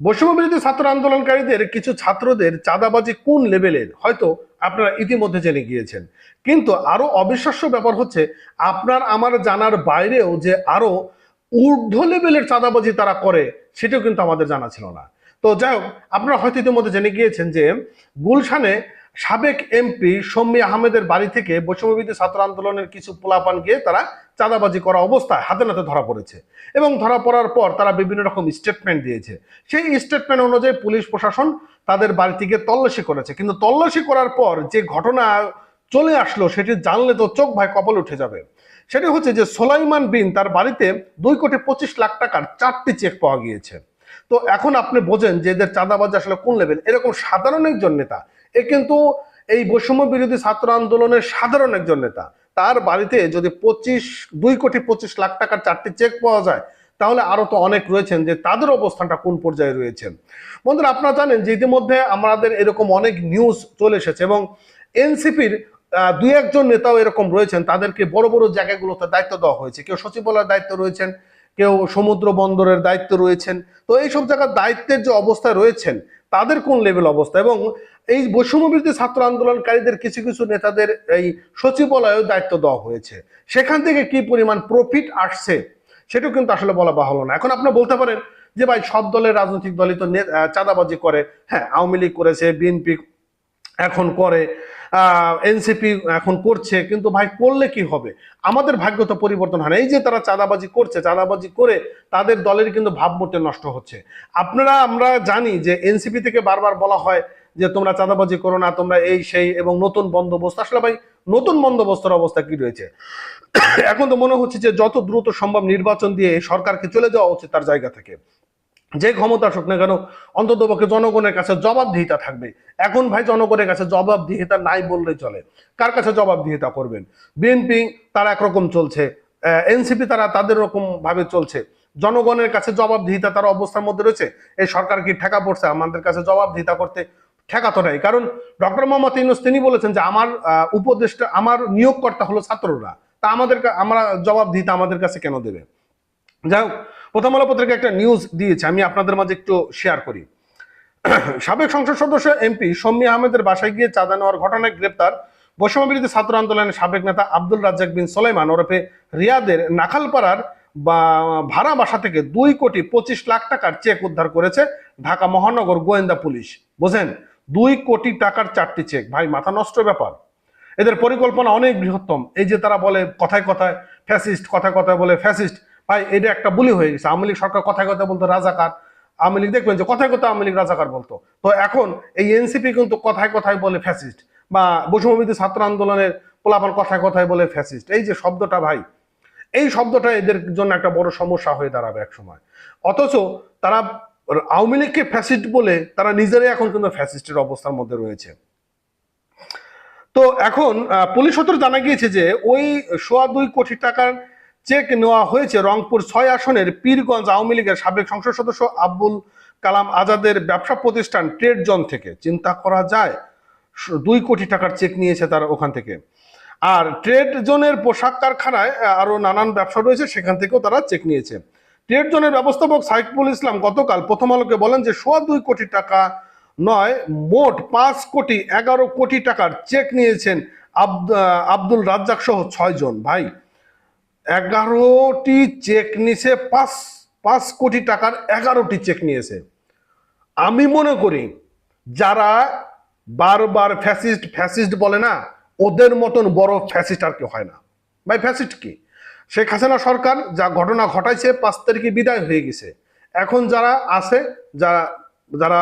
বৈষম্য বিরোধী ছাত্র আন্দোলনকারীদের কিছু ছাত্রদের চাঁদাবাজি কোন লেভেলের? হয়তো আপনারা ইতিমধ্যে জেনে গিয়েছেন। কিন্তু আরও অবিশ্বাস্য ব্যাপার হচ্ছে, আপনার আমার জানার বাইরেও যে আরও ঊর্ধ্ব লেভেলের চাঁদাবাজি তারা করে, সেটাও কিন্তু আমাদের জানা ছিল না। তো যাই হোক, আপনারা হয়তো ইতিমধ্যে জেনে গিয়েছেন যে গুলশানে সাবেক এমপি শম্মী আহমেদের বাড়ি থেকে বৈষম্যবিধি ছাত্র আন্দোলনের কিছু পোলাপান গিয়ে তারা চাঁদাবাজি করা অবস্থায় হাতে নাতে ধরা পড়েছে। এবং ধরা পড়ার পর তারা বিভিন্ন রকম স্টেটমেন্ট দিয়েছে। সেই স্টেটমেন্ট অনুযায়ী পুলিশ প্রশাসন তাদের বাড়ি থেকে তল্লাশি করেছে। কিন্তু তল্লাশি করার পর যে ঘটনা চলে আসলো, সেটি জানলে তো চোখ ভাই কপাল উঠে যাবে। সেটি হচ্ছে যে সোলাইমান বিন তার বাড়িতে দুই কোটি পঁচিশ লাখ টাকার চারটি চেক পাওয়া গিয়েছে। তো এখন আপনি বোঝেন যে এদের চাঁদাবাজি আসলে কোন লেভেল এরকম সাধারণ একজন নেতা এ কিন্তু এই বৈষম্য বিরোধী ছাত্র আন্দোলনের সাধারণ একজন নেতা। তার বাড়িতে যদি পঁচিশ, দুই কোটি পঁচিশ লাখ টাকার চারটি চেক পাওয়া যায়, তাহলে আরও তো অনেক রয়েছেন যে তাদের অবস্থানটা কোন পর্যায়ে রয়েছে বন্ধুরা, আপনারা জানেন যে ইতিমধ্যে আমাদের এরকম অনেক নিউজ চলে এসেছে এবং এনসিপির দুই একজন নেতাও এরকম রয়েছেন। তাদেরকে বড় বড় জায়গাগুলোতে দায়িত্ব দেওয়া হয়েছে। কেউ সচিবালয়ের দায়িত্ব রয়েছেন, কেউ সমুদ্র বন্দরের দায়িত্ব রয়েছেন। তো এইসব জায়গার দায়িত্বের যে অবস্থায় রয়েছেন তাদের কোন লেভেল অবস্থা? এবং এই বৈষম্যবিরোধী ছাত্র আন্দোলনকারীদের কিছু কিছু নেতাদের এই সচিবালয়েও দায়িত্ব দেওয়া হয়েছে। সেখান থেকে কি পরিমাণ প্রফিট আসছে, সেটাও কিন্তু আসলে বলা বাহল না। এখন আপনি বলতে পারেন যে, ভাই, সব দলের রাজনৈতিক দলই তো চাঁদাবাজি করে। হ্যাঁ আওয়ামী লীগ করেছে, বিএনপি এখন করে এনসিপি এখন করছে, কিন্তু ভাই করলে কি হবে? আমাদের ভাগ্য তো পরিবর্তন হয় না। এই যে তারা চাঁদাবাজি করছে, চাঁদাবাজি করে তাদের দলের কিন্তু ভাবমূর্তি নষ্ট হচ্ছে। আপনারা, আমরা জানি যে এনসিপি থেকে বারবার বলা হয় যে, তোমরা চাঁদাবাজি করো না, তোমরা এই, সেই এবং নতুন বন্দোবস্ত। আসলে ভাই, নতুন বন্দোবস্তের অবস্থা কি রয়েছে? এখন তো মনে হচ্ছে যে, যত দ্রুত সম্ভব নির্বাচন দিয়ে সরকারকে চলে যাওয়া উচিত তার জায়গা থেকে। যে ক্ষমতা আসুক না কেন, অন্তত পক্ষে জনগণের কাছে জবাবদিহিতা থাকবে। এখন ভাই জনগণের কাছে জবাবদিহিতা নাই বললে চলে। কার কাছে জবাবদিহিতা করবেন? বিএনপি তারা একরকম চলছে এনসিপি তারা তাদের রকম ভাবে চলছে। জনগণের কাছে জবাবদিহিতা তার অবস্থার মধ্যে রয়েছে। এই সরকার কি ঠেকা পড়ছে? আমাদের কাছে জবাবদিহিতা করতে ঠেকা তো নাই। কারণ ডক্টর মোহাম্মদ ইউনুস তিনি বলেছেন যে আমার উপদেষ্টা, আমার নিয়োগকর্তা হলো ছাত্ররা। তা আমাদের আমরা জবাবদিহিতা আমাদের কাছে কেন দেবে? যাই হোক, প্রথম আলো পত্রিকা একটা নিউজ দিয়েছে, আমি আপনাদের মাঝে একটু শেয়ার করি। সাবেক সংসদ সদস্য এমপি শম্মী আহমেদের বাসায় গিয়ে চাঁদা নেওয়ার ঘটনায় গ্রেপ্তার বৈষম্য বিরোধী ছাত্র আন্দোলনের সাবেক নেতা আব্দুল রাজ্জাক বিন সোলাইমান ওরফে রিয়াদের নাখালপাড়ার বা ভাড়া বাসা থেকে দুই কোটি পঁচিশ লাখ টাকার চেক উদ্ধার করেছে ঢাকা মহানগর গোয়েন্দা পুলিশ। বোঝেন, দুই কোটি টাকার চারটি চেক। ভাই, মাথা নষ্ট ব্যাপার। এদের পরিকল্পনা অনেক বৃহত্তম। এই যে তারা বলে কথায় কথায় ফ্যাসিস্ট কথায় কথায় বলে ফ্যাসিস্ট ভাই, এটা একটা বুলি হয়ে গেছে। আওয়ামী লীগ সরকার কথায় কথা বলতো, রাজাকার। আওয়ামী লীগ, দেখবেন যে কথায় কথা আওয়ামী লীগ রাজাকার বলতো। তো এখন এই এনসিপি কিন্তু কথায় কথায় বলে ফ্যাসিস্ট, বা বৈষম্যবিধি ছাত্র আন্দোলনের পোলাপান কথায় কথায় বলে ফ্যাসিস্ট। এই যে শব্দটা ভাই, এই শব্দটা এদের জন্য একটা বড় সমস্যা হয়ে দাঁড়াবে এক সময় অথচ তারা আওয়ামী লীগকে ফ্যাসিস্ট বলে তারা নিজেরাই এখন কিন্তু ফ্যাসিস্টের অবস্থার মধ্যে রয়েছে। তো এখন পুলিশ সূত্র জানা গিয়েছে যে ওই সোয়া দুই কোটি টাকার চেক নেওয়া হয়েছে রংপুর ছয় আসনের পীরগঞ্জ আওয়ামী লীগের সাবেক সংসদ সদস্য আব্দুল কালাম আজাদের ব্যবসা প্রতিষ্ঠান ট্রেড জন থেকে। চিন্তা করা যায় দুই কোটি টাকার চেক নিয়েছে তার ওখান থেকে। আর ট্রেড জোনের পোশাক কারখানায় আহ, আরও নানান ব্যবসা রয়েছে সেখান থেকেও তারা চেক নিয়েছে। ট্রেড জোনের ব্যবস্থাপক সাইফুল ইসলাম গতকাল প্রথম আলোকে বলেন যে সোয়া দুই কোটি টাকা নয় মোট পাঁচ কোটি এগারো কোটি টাকার চেক নিয়েছেন আব্দ- আব্দুল রাজ্জাক সহ ছয় জন ভাই এগারোটি চেক নিছে, পাঁচ পাঁচ কোটি টাকার এগারোটি চেক নিয়েছে। আমি মনে করি, যারা বারবার ফ্যাসিস্ট ফ্যাসিস্ট বলে না, ওদের মতন বড় ফ্যাসিস্ট আর কেউ হয় না। ভাই, ফ্যাসিস্ট কি? শেখ হাসিনা সরকার যা ঘটনা ঘটাইছে, পাঁচ তারিখে বিদায় হয়ে গেছে। এখন যারা আছে, যারা যারা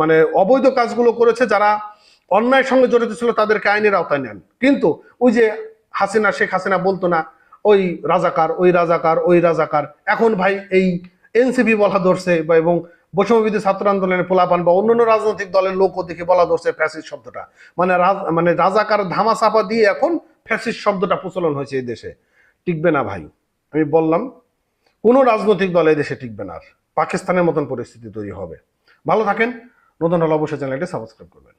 মানে অবৈধ কাজগুলো করেছে, যারা অন্যায়ের সঙ্গে জড়িত ছিল, তাদেরকে আইনের আওতায় নেন। কিন্তু ওই যে হাসিনা, শেখ হাসিনা বলতো না ওই রাজাকার ওই রাজাকার ওই রাজাকার। এখন ভাই এই এনসিপি বলা ধরছে বা এবং বৈষম্যবিধি ছাত্র আন্দোলনের পোলাপান বা অন্যান্য রাজনৈতিক দলের লোকও দেখে বলা ধরছে ফ্যাসিস্ট শব্দটা। মানে মানে রাজাকার ধামা চাপা দিয়ে এখন ফ্যাসিস্ট শব্দটা প্রচলন হয়েছে এই দেশে। টিকবে না ভাই। আমি বললাম, কোনো রাজনৈতিক দল এই দেশে টিকবে না আর। পাকিস্তানের মতন পরিস্থিতি তৈরি হবে। ভালো থাকেন। নতুন হলে অবশ্যই চ্যানেলটি সাবস্ক্রাইব করবেন।